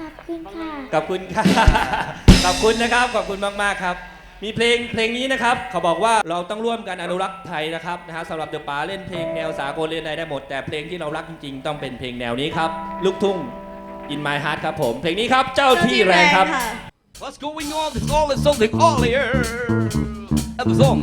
ขอบคุณค่ะ ขอบคุณค่ะ ขอบคุณนะครับ ขอบคุณมาก ๆ ครับ มีเพลงเพลงนี้นะครับ เขาบอกว่าเราต้องร่วมกันอนุรักษ์ไทยนะครับนะฮะสำหรับเดอะป๋าเล่นเพลงแนวสากลเล่นอะไรได้หมด แต่เพลงที่เรารักจริง ๆ ต้องเป็นเพลงแนวนี้ครับ ลูกทุ่ง In My Heart ครับผม เพลงนี้ครับ เจ้าที่แรงครับ What's going on is all is something earlier at the song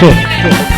对，对。